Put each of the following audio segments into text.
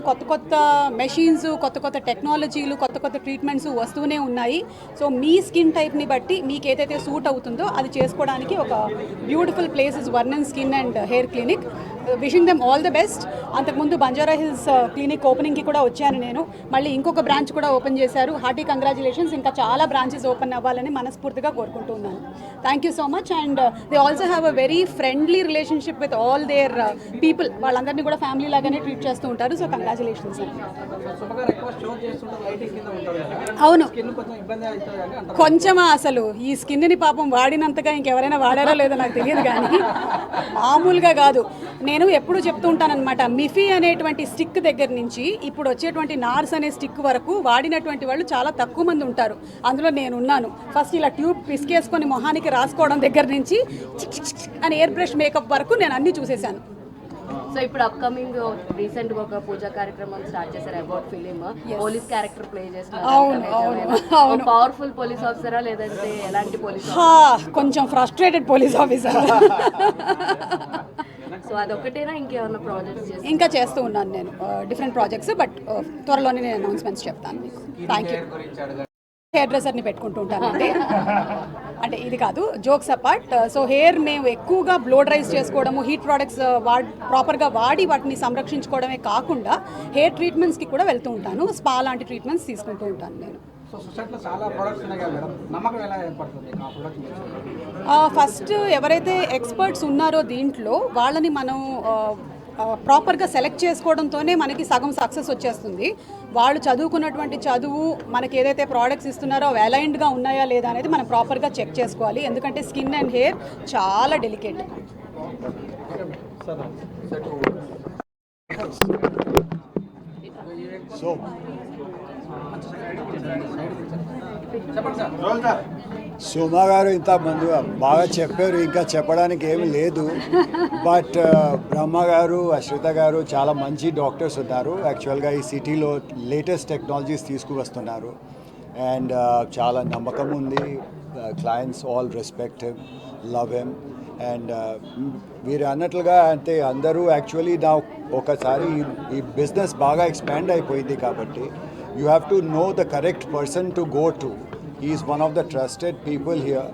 ఎప్పటికప్పుడు కొత్త కొత్త మెషిన్స్ కొత్త కొత్త టెక్నాలజీలు కొత్త కొత్త ట్రీట్మెంట్స్ వస్తూనే ఉన్నాయి. సో మీ స్కిన్ టైప్ని బట్టి మీకు ఏదైతే సూట్ అవుతుందో అది చేసుకోవడానికి ఒక beautiful places Varnan skin and hair clinic wishing them all the best అంతకుముందు బంజారా హిల్స్ క్లినిక్ ఓపెనింగ్కి కూడా వచ్చాను నేను. మళ్ళీ ఇంకొక బ్రాంచ్ కూడా ఓపెన్ చేశారు. Hearty congratulations. ఇంకా చాలా బ్రాంచెస్ ఓపెన్ అవ్వాలని మనస్ఫూర్తిగా కోరుకుంటూ ఉన్నాను thank you so much and they also have a very friendly relationship with all their people వాళ్ళందరినీ కూడా ఫ్యామిలీ లాగానే ట్రీట్ చేస్తూ ఉంటారు. సో కంగ్రాచులేషన్స్ అవును. కొంచెమా అసలు. ఈ స్కిన్ని పాపం వాడినంతగా ఇంకెవరైనా వాడారో లేదో నాకు తెలియదు కానీ మామూలుగా కాదు. నేను ఎప్పుడు చెప్తూ ఉంటానన్నమాట మిఫీ అనేటువంటి స్టిక్ దగ్గర నుంచి ఇప్పుడు వచ్చేటువంటి నార్స్ అనే స్టిక్ వరకు వాడినటువంటి వాళ్ళు చాలా తక్కువ మంది ఉంటారు. అందులో నేను ఉన్నాను ఫస్ట్ ఇలా ట్యూబ్ పిసికేసుకొని మొహానికి రాసుకోవడం దగ్గర నుంచి అని ఎయిర్ బ్రష్ మేకప్ వరకు నేను అన్నీ చూసేశాను. సో ఇప్పుడు అప్కమింగ్ రీసెంట్గా ఒక పూజా కార్యక్రమం స్టార్ట్ చేశారు about film police character play. చేస్తున్నారు. పవర్ఫుల్ పోలీస్ ఆఫీసరా లేదంటే ఎలాంటి పోలీస్ హా, కొంచెం ఫ్రస్ట్రేటెడ్ పోలీస్ ఆఫీసర్ సో అదొకటేనా ఇంకేమన్నా ప్రాజెక్ట్స్ చేస్తారు? ఇంకా చేస్తూ ఉన్నాను నేను. డిఫరెంట్ ప్రాజెక్ట్స్ బట్ త్వరలోనే నేను అనౌన్స్మెంట్స్ చెప్తాను మీకు. థ్యాంక్ యూ హెయిర్ డ్రెస్సర్ని పెట్టుకుంటూ ఉంటానండి అంటే ఇది కాదు జోక్స్ అపార్ట్ సో హెయిర్ మేము ఎక్కువగా బ్లో డ్రైస్ చేసుకోవడము హీట్ ప్రోడక్ట్స్ వాడ్ ప్రాపర్గా వాడి వాటిని సంరక్షించుకోవడమే కాకుండా హెయిర్ ట్రీట్మెంట్స్కి కూడా వెళ్తూ ఉంటాను. స్పా లాంటి ట్రీట్మెంట్స్ తీసుకుంటూ ఉంటాను నేను. సో సొసైటీలో చాలా ప్రొడక్ట్స్ ఉన్నాయి కదా మేడం. నమ్మకం ఎలా ఏర్పడుతుంది ఆ ప్రొడక్ట్ మీద? ఫస్ట్ ఎవరైతే ఎక్స్పర్ట్స్ ఉన్నారో దీంట్లో వాళ్ళని మనం ప్రాపర్గా సెలెక్ట్ చేసుకోవడంతోనే మనకి సగం సక్సెస్ వచ్చేస్తుంది. వాళ్ళు చదువుకున్నటువంటి చదువు మనకి ఏదైతే ప్రోడక్ట్స్ ఇస్తున్నారో అవి అలైన్డ్గా ఉన్నాయా లేదా అనేది మనం ప్రాపర్గా చెక్ చేసుకోవాలి. ఎందుకంటే స్కిన్ అండ్ హెయిర్ చాలా డెలికేట్ సో సుమా గారు ఇంతమంది బాగా చెప్పారు ఇంకా చెప్పడానికి ఏమి లేదు. బట్ uh, బ్రహ్మ గారు అశ్విత గారు చాలా మంచి డాక్టర్స్ ఉన్నారు యాక్చువల్గా ఈ సిటీలో లేటెస్ట్ టెక్నాలజీస్ తీసుకువస్తున్నారు. అండ్ uh, చాలా నమ్మకం ఉంది. Clients all respect him love him and మీరు అన్నట్లుగా అంటే అందరూ యాక్చువల్లీ నా ఒకసారి ఈ బిజినెస్ బాగా ఎక్స్పాండ్ అయిపోయింది కాబట్టి you have to know the correct person to go to is one of the trusted people here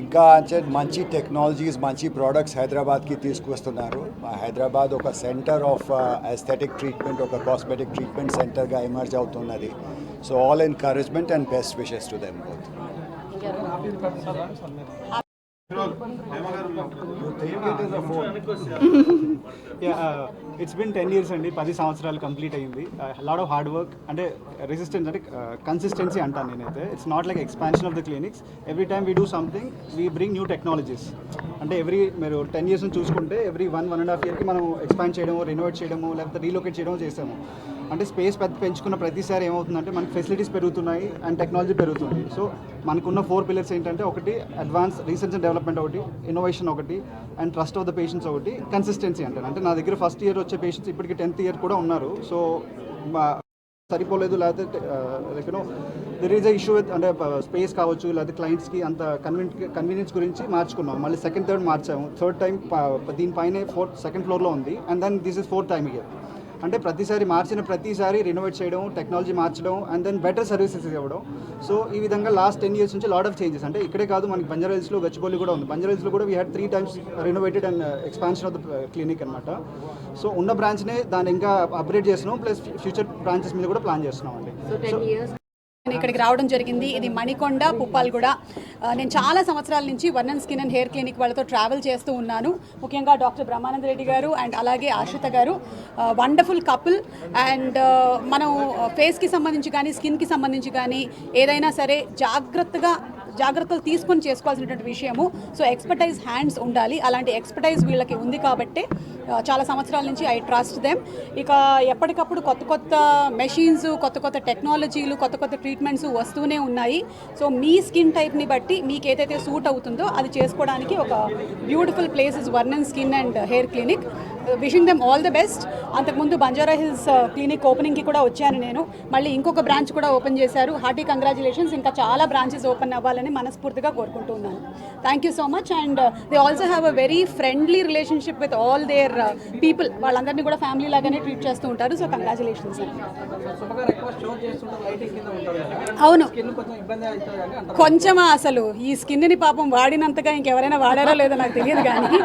ఇంకా అంటే మంచి టెక్నాలజీస్ మంచి ప్రోడక్ట్స్ హైదరాబాద్కి తీసుకువస్తున్నారు. హైదరాబాద్ ఒక సెంటర్ ఆఫ్ ఎస్థెటిక్ ట్రీట్మెంట్ ఒక కాస్మెటిక్ ట్రీట్మెంట్ సెంటర్గా ఎమర్జ్ అవుతున్నది. So all encouragement and best wishes to them both it's been ten years అండి పది సంవత్సరాలు కంప్లీట్ అయింది లాడ్ ఆఫ్ హార్డ్ వర్క్ అంటే రెసిస్టెన్స్ అంటే uh, కన్సిస్టెన్సీ అంటాను నేనైతే. It's not like expansion of the clinics every time we do something we bring new technologies అంటే every మీరు టెన్ ఇయర్స్ చూసుకుంటే every one one and half ఇయర్కి మనం expand చేయడము రెనోవేట్ చేయడము లేకపోతే రీలోకేట్ చేయడము చేసాము అంటే స్పేస్ పెద్ద పెంచుకున్న ప్రతిసారి ఏమవుతుందంటే మనకి ఫెసిలిటీస్ పెరుగుతున్నాయి అండ్ టెక్నాలజీ పెరుగుతుంది. సో మనకున్న ఫోర్ పిల్లర్స్ ఏంటంటే ఒకటి అడ్వాన్స్ రీసెర్చ్ అండ్ డెవలప్మెంట్ ఒకటి ఇన్నోవేషన్ ఒకటి and trust of the patients ఒకటి కన్సిస్టెన్సీ అంటారు. అంటే నా దగ్గర ఫస్ట్ ఇయర్ వచ్చే పేషెంట్స్ ఇప్పటికి టెన్త్ ఇయర్ కూడా ఉన్నారు. సో మా సరిపోలేదు లేకపోతే like you know there is a issue with అంటే స్పేస్ కావచ్చు లేకపోతే క్లయింట్స్కి అంత కన్వీన్ కన్వీనియన్స్ గురించి మార్చుకున్నాం. మళ్ళీ సెకండ్ థర్డ్ మార్చాము. థర్డ్ టైం దీనిపైనే ఫోర్త్ సెకండ్ ఫ్లోర్లో ఉంది. And then this is fourth time year అంటే ప్రతిసారి మార్చిన ప్రతిసారి రినోవేట్ చేయడం టెక్నాలజీ మార్చడం అండ్ దెన్ బెటర్ సర్వీసెస్ ఇవ్వడం. సో ఈ విధంగా లాస్ట్ టెన్ ఇయర్స్ నుంచి లాట్ ఆఫ్ చేంజెస్ అంటే ఇక్కడే కాదు మనకి బంజారాహిల్స్లో గచ్చిబౌలి కూడా ఉంది. బంజారాహిల్స్లో కూడా we had three times renovated and expansion of the clinic అనమాట సో ఉన్న బ్రాంచ్నే దాన్ని ఇంకా అప్గ్రేడ్ చేస్తున్నాం. ప్లస్ ఫ్యూచర్ బ్రాంచెస్ మీద కూడా ప్లాన్ చేస్తున్నాం అండి. సో టెన్ ఇయర్స్ నేను ఇక్కడికి రావడం జరిగింది. ఇది మణికొండ పుప్పాలగూడ. నేను చాలా సంవత్సరాల నుంచి Varnan skin and hair clinic వాళ్ళతో ట్రావెల్ చేస్తూ ఉన్నాను. ముఖ్యంగా డాక్టర్ బ్రహ్మానంద రెడ్డి గారు అండ్ అలాగే ఆశ్రిత గారు. వండర్ఫుల్ కపుల్ అండ్ మనం ఫేస్కి సంబంధించి కానీ స్కిన్కి సంబంధించి కానీ ఏదైనా సరే జాగ్రత్తగా జాగ్రత్తలు తీసుకొని చేసుకోవాల్సినటువంటి విషయము. సో ఎక్స్పర్టైజ్ హ్యాండ్స్ ఉండాలి. అలాంటి ఎక్స్పర్టైజ్ వీళ్ళకి ఉంది కాబట్టి చాలా సంవత్సరాల నుంచి ఐ ట్రస్ట్ దెమ్ ఇక ఎప్పటికప్పుడు కొత్త కొత్త మెషిన్స్ కొత్త కొత్త టెక్నాలజీలు కొత్త కొత్త ట్రీట్మెంట్స్ వస్తూనే ఉన్నాయి. సో మీ స్కిన్ టైప్ని బట్టి మీకు ఏదైతే సూట్ అవుతుందో అది చేసుకోవడానికి ఒక beautiful places Varnan skin and hair clinic wishing them all the best అంతకుముందు బంజారా హిల్స్ క్లినిక్ ఓపెనింగ్కి కూడా వచ్చాను నేను. మళ్ళీ ఇంకొక బ్రాంచ్ కూడా ఓపెన్ చేశారు. Hearty congratulations. ఇంకా చాలా బ్రాంచెస్ ఓపెన్ అవ్వాలని మనస్ఫూర్తిగా కోరుకుంటూ ఉన్నాను. Thank you so much and they also have a very friendly relationship with all their people uh, వాళ్ళందరినీ కూడా ఫ్యామిలీ లాగానే ట్రీట్ చేస్తూ ఉంటారు. సో కంగ్రాచులేషన్స్ అవును. కొంచెమా అసలు. ఈ స్కిన్ని పాపం వాడినంతగా ఇంకెవరైనా వాడారో లేదో నాకు తెలియదు కానీ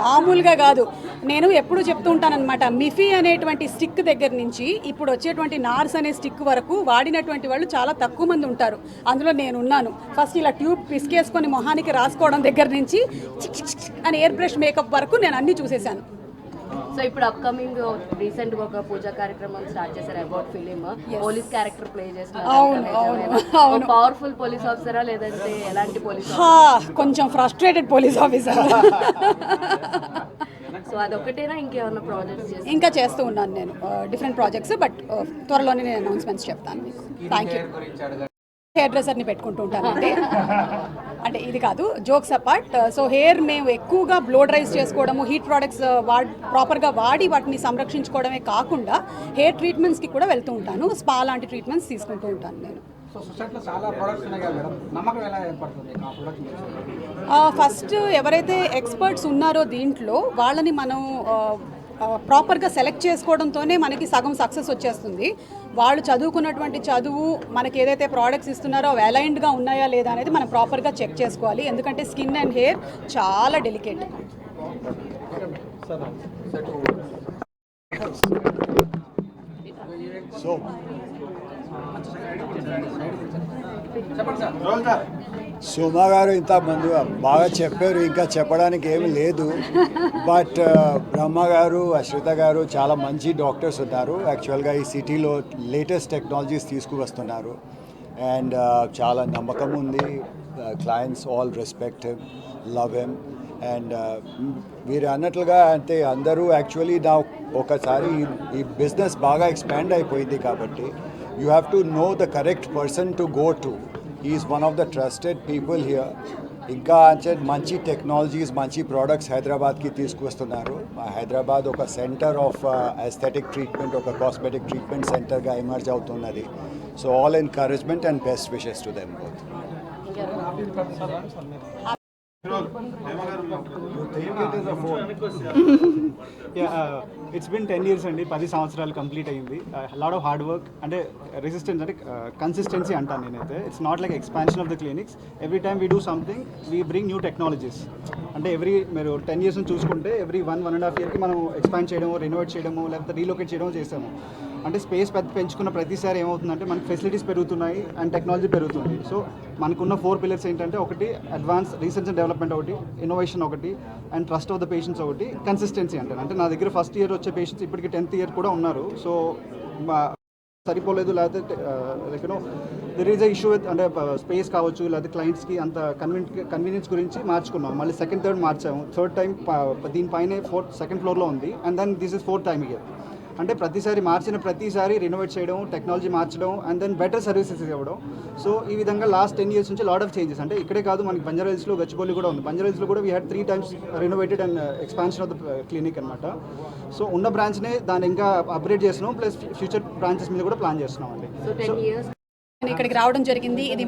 మామూలుగా కాదు. నేను ఎప్పుడు చెప్తూ ఉంటానన్నమాట మిఫీ అనేటువంటి స్టిక్ దగ్గర నుంచి ఇప్పుడు వచ్చేటువంటి నార్స్ అనే స్టిక్ వరకు వాడినటువంటి వాళ్ళు చాలా తక్కువ మంది ఉంటారు. అందులో నేను ఉన్నాను ఫస్ట్ ఇలా ట్యూబ్ పిసికేసుకొని మొహానికి రాసుకోవడం దగ్గర నుంచి అని ఎయిర్ బ్రష్ మేకప్ వరకు నేను అన్నీ చూసేశాను. సో ఇప్పుడు అప్కమింగ్ రీసెంట్గా ఒక పూజా కార్యక్రమం స్టార్ట్ చేశారు about film police character play. చేస్తున్నారు. పవర్ఫుల్ పోలీస్ ఆఫీసరా లేదంటే ఎలాంటి పోలీస్ హా, కొంచెం ఫ్రస్ట్రేటెడ్ పోలీస్ ఆఫీసర్ సో అదొకటేనా ఇంకేమన్నా ప్రాజెక్ట్స్ ఇంకా చేస్తూ ఉన్నాను నేను. డిఫరెంట్ ప్రాజెక్ట్స్ బట్ త్వరలోనే నేను అనౌన్స్మెంట్స్ చెప్తాను మీకు. థ్యాంక్ యూ హెయిర్ డ్రెస్సర్ని పెట్టుకుంటూ ఉంటానండి అంటే ఇది కాదు జోక్స్ అపార్ట్ సో హెయిర్ మేము ఎక్కువగా బ్లో డ్రైస్ చేసుకోవడము హీట్ ప్రోడక్ట్స్ వాడ్ ప్రాపర్గా వాడి వాటిని సంరక్షించుకోవడమే కాకుండా హెయిర్ ట్రీట్మెంట్స్కి కూడా వెళ్తూ ఉంటాను. స్పా లాంటి ట్రీట్మెంట్స్ తీసుకుంటూ ఉంటాను నేను. సో సొసైటీలో చాలా ప్రొడక్ట్స్ ఉన్నాయి కదా మేడం. నమ్మకం ఎలా ఏర్పడుతుంది ఆ ప్రొడక్ట్ మీద? ఫస్ట్ ఎవరైతే ఎక్స్పర్ట్స్ ఉన్నారో దీంట్లో వాళ్ళని మనం ప్రాపర్గా సెలెక్ట్ చేసుకోవడంతోనే మనకి సగం సక్సెస్ వచ్చేస్తుంది. వాళ్ళు చదువుకున్నటువంటి చదువు మనకి ఏదైతే ప్రోడక్ట్స్ ఇస్తున్నారో అవి అలైన్డ్గా ఉన్నాయా లేదా అనేది మనం ప్రాపర్గా చెక్ చేసుకోవాలి. ఎందుకంటే స్కిన్ అండ్ హెయిర్ చాలా డెలికేట్ సో సుమా గారు ఇంత ముందు బాగా చెప్పారు ఇంకా చెప్పడానికి ఏమి లేదు. బట్ uh, బ్రహ్మ గారు అశ్విత గారు చాలా మంచి డాక్టర్స్ ఉన్నారు యాక్చువల్గా ఈ సిటీలో లేటెస్ట్ టెక్నాలజీస్ తీసుకువస్తున్నారు. అండ్ uh, చాలా నమ్మకం ఉంది. Clients all respect love him and మీరు అన్నట్లుగా అంటే అందరూ యాక్చువల్లీ నా ఒకసారి ఈ బిజినెస్ బాగా ఎక్స్పాండ్ అయిపోయింది కాబట్టి you have to know the correct person to go to is one of the trusted people here ఇంకా అంటే మంచి టెక్నాలజీస్ మంచి ప్రోడక్ట్స్ హైదరాబాద్కి తీసుకొస్తున్నారు. హైదరాబాద్ ఒక సెంటర్ ఆఫ్ ఎస్థెటిక్ ట్రీట్మెంట్ ఒక కాస్మెటిక్ ట్రీట్మెంట్ సెంటర్గా ఎమర్జ్ అవుతున్నది. So all encouragement and best wishes to them both it's been ten years అండి పది సంవత్సరాలు కంప్లీట్ అయ్యింది. లాడ్ ఆఫ్ హార్డ్ వర్క్ అంటే రెసిస్టెన్స్ అంటే కన్సిస్టెన్సీ అంటాను నేనైతే. It's not like expansion of the clinics every time we do something we bring new technologies అంటే every మీరు టెన్ ఇయర్స్ నుంచి చూసుకుంటే every one one and half ఇయర్కి మనం ఎక్స్పాండ్ చేయడము రెనోవేట్ చేయడము లేకపోతే రీలొకేట్ చేయడము చేసాము అంటే స్పేస్ పెద్ద పెంచుకున్న ప్రతిసారి ఏమవుతుందంటే మనకి ఫెసిలిటీస్ పెరుగుతున్నాయి అండ్ టెక్నాలజీ పెరుగుతుంది. సో మనకున్న ఫోర్ పిల్లర్స్ ఏంటంటే ఒకటి అడ్వాన్స్ రీసెర్చ్ అండ్ డెవలప్మెంట్ ఒకటి ఇన్నోవేషన్ ఒకటి and trust of the patients ఒకటి కన్సిస్టెన్సీ అంటే అంటే నా దగ్గర ఫస్ట్ ఇయర్ వచ్చే పేషెంట్స్ ఇప్పటికి టెన్త్ ఇయర్ కూడా ఉన్నారు. సో సరిపోలేదు లేకపోతే like there is a issue with అంటే స్పేస్ కావచ్చు లేకపోతే క్లయింట్స్కి అంత కన్వీన్ కన్వీనియన్స్ గురించి మార్చుకున్నాం. మళ్ళీ సెకండ్ థర్డ్ మార్చాము. థర్డ్ టైం దీనిపైనే ఫోర్త్ సెకండ్ ఫ్లోర్లో ఉంది. And then this is fourth time year అంటే ప్రతిసారి మార్చిన ప్రతిసారి రినోవేట్ చేయడం టెక్నాలజీ మార్చడం అండ్ దెన్ బెటర్ సర్వీసెస్ ఇవ్వడం. సో ఈ విధంగా లాస్ట్ టెన్ ఇయర్స్ నుంచి లాట్ ఆఫ్ చేంజెస్ అంటే ఇక్కడే కాదు మనకి బంజారా హిల్స్లో గచ్చిబౌలి కూడా ఉంది. బంజారా హిల్స్లో కూడా we had three times renovated and expansion of the clinic అనమాట సో ఉన్న బ్రాంచ్నే దాన్ని ఇంకా అప్గ్రేడ్ చేస్తున్నాం. ప్లస్ ఫ్యూచర్ బ్రాంచెస్ మీద కూడా ప్లాన్ చేస్తున్నాం అండి. ఇక్కడికి రావడం జరిగింది. ఇది